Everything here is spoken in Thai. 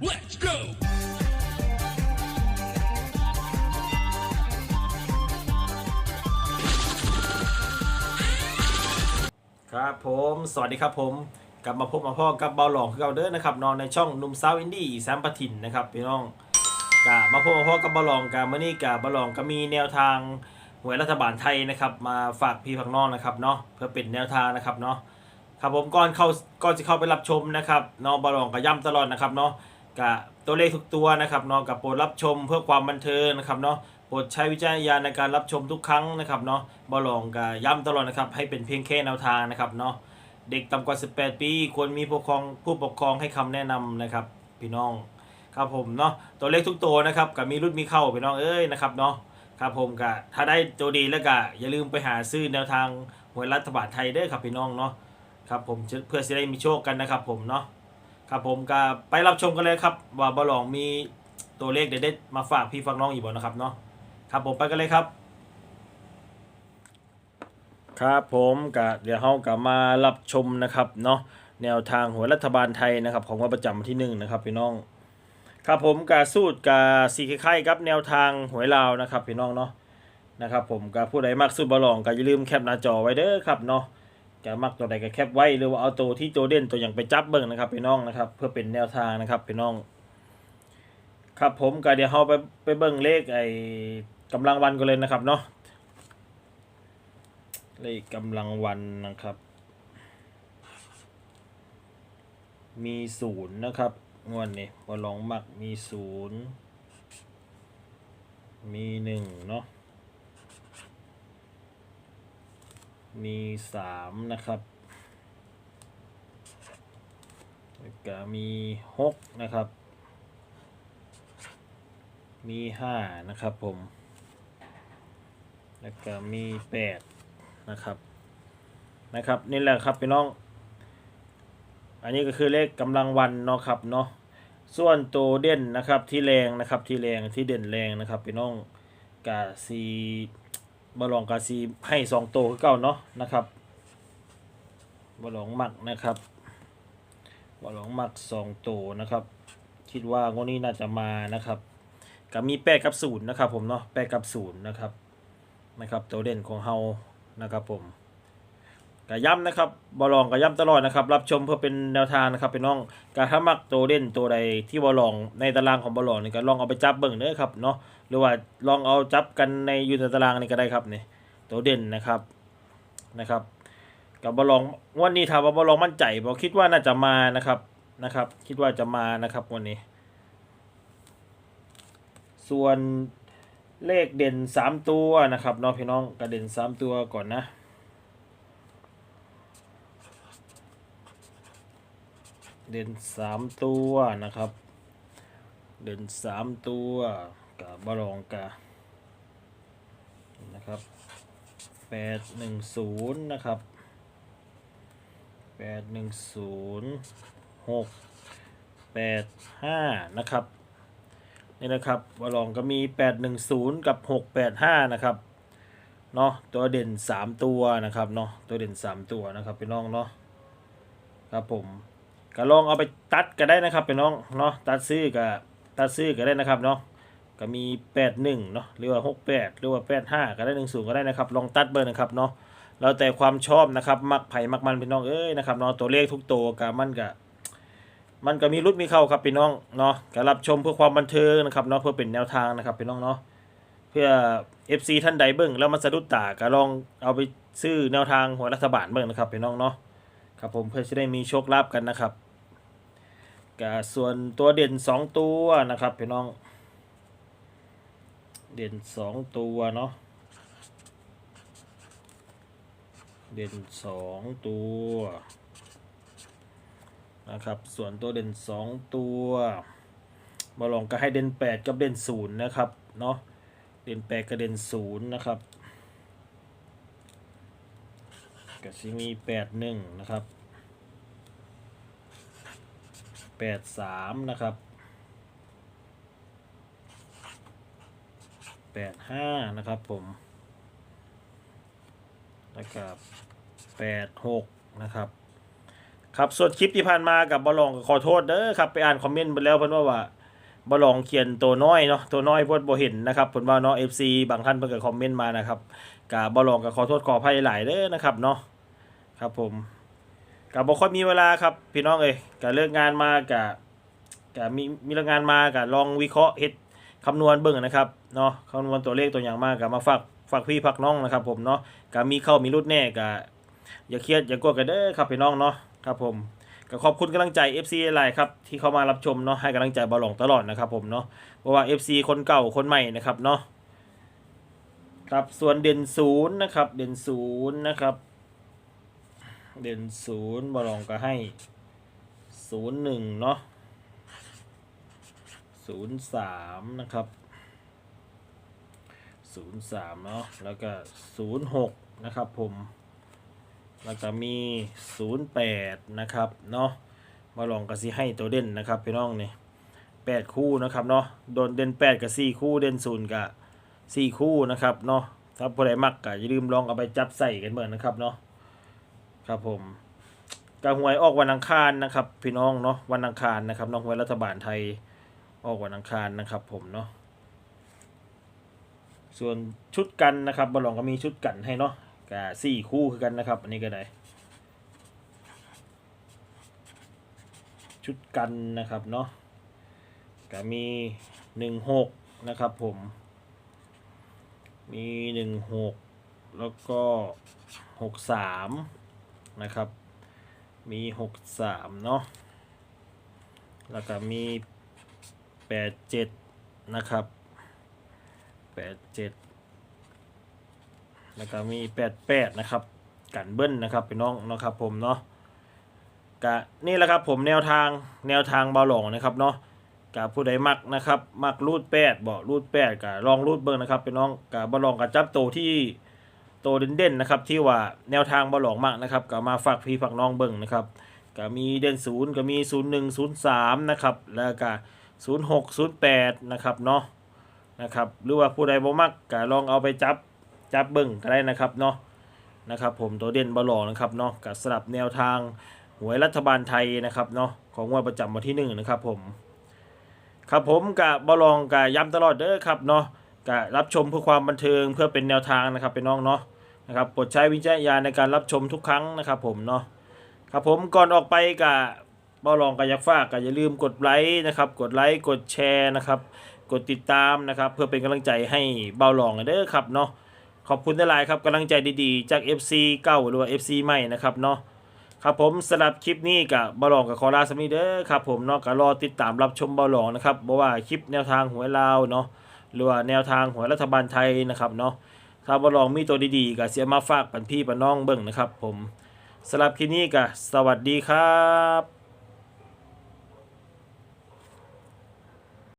Let's go! ครับผม สวัสดีครับผม กลับมาพบมาพ่อกับเบาหลองคือเก่าเด้อนะครับนอนในช่องนุ่มสาวอินดี้อีสามปะถิ่นนะครับพี่น้องกะมาพบมาพ่อกับเบาหลองกะมื่อนี้กะเบาหลองก็มีแนวทางหวยรัฐบาลไทยนะครับมาฝากพี่พักน้องนะครับเนาะเพื่อเป็นแนวทางนะครับเนาะครับผมก่อนเข้าก่อนจะเข้าไปรับชมนะครับน้องเบาหลองก็ย้ำตลอดนะครับเนาะ กะตัวเลขทุกตัวนะครับเนาะกับโปรดรับชมเพื่อความบันเทิงนะครับเนาะโปรดใช้วิจารณญาณในการรับชมทุกครั้งนะครับเนาะบอลองก็ย้ำตลอดนะครับให้เป็นเพียงแค่แนวทางนะครับเนาะเด็กต่ำกว่า 18 ปีควรมีผู้ปกครองผู้ปกครองให้คำแนะนำนะครับพี่น้องครับผมเนาะตัวเลขทุกตัวนะครับก็มีรุ่นมีเข้าพี่น้องเอ้ยนะครับเนาะครับผมก็ถ้าได้ตัวดีแล้วก็อย่าลืมไปหาซื้อแนวทางหวยรัฐบาลไทยเด้อครับพี่น้องเนาะครับผมเพื่อจะได้มีโชคกันนะครับผมเนาะ ครับผมก็ไปรับชมกันเลยครับ ว่าบอลองมีตัวเลขเด็ดๆมาฝากพี่ฝากน้องอีกบ่นะครับเนาะครับผมไปกันเลยครับ ครับผมกับเดี๋ยวเรากับมารับชมนะครับเนาะแนวทางหวยรัฐบาลไทยนะครับ ของวันประจำวันที่หนึ่งนะครับพี่น้อง ครับผมกับสูตรกับสีคล้ายๆกับแนวทางหวยลาวนะครับพี่น้องเนาะนะครับผมกับผู้ใดมักสูตรบอลองก็อย่าลืมแคปหน้าจอไว้เด้อครับเนาะ จะมักตัวใดก็แคปไว้หรือว่าเอาตัวที่ตัวเด่นตัวอย่างไปจับเบิ่งนะครับพี่น้องนะครับ เพื่อเป็นแนวทางนะครับพี่น้อง ครับผมก็เดี๋ยวเราไปไปเบิ่งเลขไอ้กำลังวันกันเลยนะครับเนาะเลขกำลังวันนะครับ มีศูนย์นะครับงวดนี้บอลองมักมีศูนย์มีหนึ่งเนาะ มีสามนะครับแล้วก็มีหกนะครับ มีห้านะครับผม แล้วก็มีแปดนะครับนะครับนี่แหละครับพี่น้อง อันนี้ก็คือเลขกำลังวันเนาะครับเนาะส่วนตัวเด่นนะครับที่แรงนะครับที่แรงที่เด่นแรงนะครับพี่น้องกาซี บอลองกาซีให้สองตัวคือเก่าเนาะนะครับบอลองหมักนะครับบอลองหมักสองตัวนะครับ คิดว่างวดนี้น่าจะมานะครับกับมีแปดกับศูนย์นะครับ ผมเนาะแปดกับศูนย์นะครับนะครับตัวเด่นของเฮานะครับผมกะย้ำนะครับบอลองกะย้ำตลอดนะครับ รับชมเพื่อเป็นแนวทางนะครับเป็นน้องกะถ้ามักตัวเด่นตัวใดที่บอลองในตารางของบอลองนี่ก็ลองเอาไปจับเบิ่งเด้อครับเนาะ หรือว่าลองเอาจับกันในอยู่ในตารางนี่ก็ได้ครับนี่ตัวเด่นนะครับนะครับกับบอลองวันนี้ถามว่าบอลองมั่นใจบอคิดว่าน่าจะมานะครับนะครับ คิดว่าจะมานะครับวันนี้ ส่วนเลขเด่นสามตัวนะครับน้องพี่น้องกระเด่นสามตัวก่อนนะเด่นสามตัวนะครับ เด่นสามตัว กับบรองกานะครับแปดหนึ่งศูนย์นะครับแปดหนึ่งศูนย์หกแปดห้านะครับนี่นะครับวอลองก็มี 810 กับ 685 นะครับเนาะตัวเด่น 3 ตัวนะครับเนาะตัวเด่น 3 ตัวนะครับพี่น้องเนาะครับผมก็ลองเอาไปตัดก็ได้นะครับพี่น้องเนาะตัดซื้อกับตัดซื้อก็ได้นะครับเนาะ ก็มี 81เนาะหรือว่า 68 หรือว่า 85 ก็ได้ 10 ก็ได้นะครับ ลองตัดเบอร์นะครับเนาะแล้วแต่ความชอบนะครับมักไผ่มักมันพี่น้องเอ้ยนะครับเนาะตัวเลขทุกตัวกับมันกับมันก็มีรุดมีเข้าครับพี่น้องเนาะก็รับชมเพื่อความบันเทิงนะครับเนาะเพื่อเป็นแนวทางนะครับพี่น้องเนาะเพื่อ FC ท่านใดเบิ่งแล้วมันสะดุดตาก็ลองเอาไปซื้อแนวทางหัวรัฐบาลเบิ่งนะครับพี่น้องเนาะครับผมเพื่อจะได้มีโชคลาภกันนะครับก็ส่วนตัวเด่น 2 ตัวนะครับพี่น้อง เด่น2ตัวเนาะ เด่น2ตัวนะครับ ส่วนตัวเด่น2ตัวบอลองก็ให้เด่น8กับเด่น0นะครับ เนาะ เด่น8กับเด่น0นะครับก็สิมี8 1นะครับ8 3นะครับ 8 5นะครับผมแล้วก็8 6นะครับครับส่วนคลิปที่ผ่านมากับบอลองก็ขอโทษเด้อครับไปอ่านคอมเมนต์ไปแล้วเพิ่นว่าว่าบอลองเขียนตัวน้อยเนาะตัวน้อยพิ่นบ่เห็นนะครับเพิ่นว่าเนาะ FC บางท่านเพิ่นก็คอมเมนต์มานะครับกับบอลองก็ขอโทษขออภัยหลายเด้อนะครับเนาะครับผมก็บ่ค่อยมีเวลาครับพี่น้องเอ้ยก็เลิกงานมาก็ก็มีมีเลิกงานมาก็ลองวิเคราะห์เฮ็ด คำนวณเบิ่งนะครับเนาะคำนวณตัวเลขตัวอย่างมากก็มาฝากฝากพี่ฝากน้องนะครับ ผมเนาะก็มีเข้ามีรุดแน่ก็อย่าเครียดอย่ากลัวกันเด้อครับพี่น้องเนาะครับผมก็ขอบคุณกำลังใจ FC หลายครับที่เข้ามารับชมเนาะให้กำลังใจบอลหลงตลอดนะครับผมเนาะเพราะว่า FC คนเก่าคนใหม่นะครับเนาะครับส่วนเด่นศูนย์นะครับ เด่นศูนย์นะครับ เด่นศูนย์บอลหลงก็ให้ศูนย์หนึ่งเนาะ ศูนย์สามนะครับศูนย์สามเนาะแล้วก็ศูนย์หกนะครับผม แล้วก็มี08นะครับเนาะมาลองกันสิให้ตัวเด่นนะครับพี่น้องนี่8คู่นะครับเนาะโดนเด่น8กับ4คู่เด่น0กับ4คู่นะครับเนาะถ้าผู้ใดมักก็อย่าลืมลองเอาไปจับใส่กันเหมือนนะครับเนาะครับผมกระหวยออกวันอังคารนะครับ พี่น้องเนาะวันอังคารนะครับน้องหวยรัฐบาลไทย ออกวันอังคารนะครับ ผมเนาะส่วนชุดกันนะครับบอลลองก็มีชุดกันให้เนาะก็สี่คู่คือกันนะครับ อันนี้ก็ได้ ชุดกันนะครับเนาะก็มีหนึ่งหกนะครับผม มีหนึ่งหกแล้วก็หกสามนะครับ มีหกสามเนาะแล้วก็มี แปดเจ็ดนะครับแปดเจ็ดแล้วก็มีแปดแปดนะครับกันเบิ้ลนะครับพี่น้องเนาะครับผมเนาะกะนี่แหละครับผมแนวทางแนวทางเบาหลงนะครับเนาะกะผู้ใดมักนะครับมักรูดแปดบอกรูดแปดกะลองรูดเบิ้งนะครับพี่น้องกะเบาหลงกะจับโตที่โตเด่นๆนะครับที่ว่าแนวทางเบาหลงมากนะครับกะมาฝากพี่ฝากน้องเบิ้งนะครับกะมีเด่นศูนย์ก็มีศูนย์หนึ่งศูนย์สามนะครับแล้วก็ ศูนย์หกศูนะครับเนาะนะครับหรือว่าผู้ใดบ่มักกะลองเอาไปจับจับเบิ่งก็ได้นะครับเนาะนะครับผมตัวเด่นบอลอนะครับเนาะกับสลับแนวทางหวยรัฐบาลไทยนะครับเนาะของงวดประจำวันที่หนึ่งนะครับผมครับผมกับบอลองกับย้ำตลอดเด้อครับเนาะกับรับชมเพื่อความบันเทิงเพื่อเป็นแนวทางนะครับเป็นน้องเนาะนะครับโปรดใช้วิจารณญาณในการรับชมทุกครั้งนะครับผมเนาะครับผมก่อนออกไปกับ บอลองกับยักษ์ฝาก็อย่าลืมกดไลค์นะครับกดไลค์กดแชร์นะครับกดติดตามนะครับ เพื่อเป็นกำลังใจให้เบาลองเด้อครับเนาะขอบคุณได้หลายครับกำลังใจดีๆ จาก FC เก่าหรือว่า FC ใหม่นะครับเนาะครับผมสำหรับคลิปนี้กับบอลองกับคอลาสมีเด้อครับผมเนาะก็รอติดตามรับชมบอลองนะครับบอกว่าคลิปแนวทางหวยลาวเนาะหรือว่าแนวทางหวยรัฐบาลไทยนะครับเนาะถ้าบอลองมีตัวดีๆก็เสียมาฝากปันพี่ปันน้องเบิ่งนะครับ ผมสำหรับคลิปนี้ก็สวัสดีครับ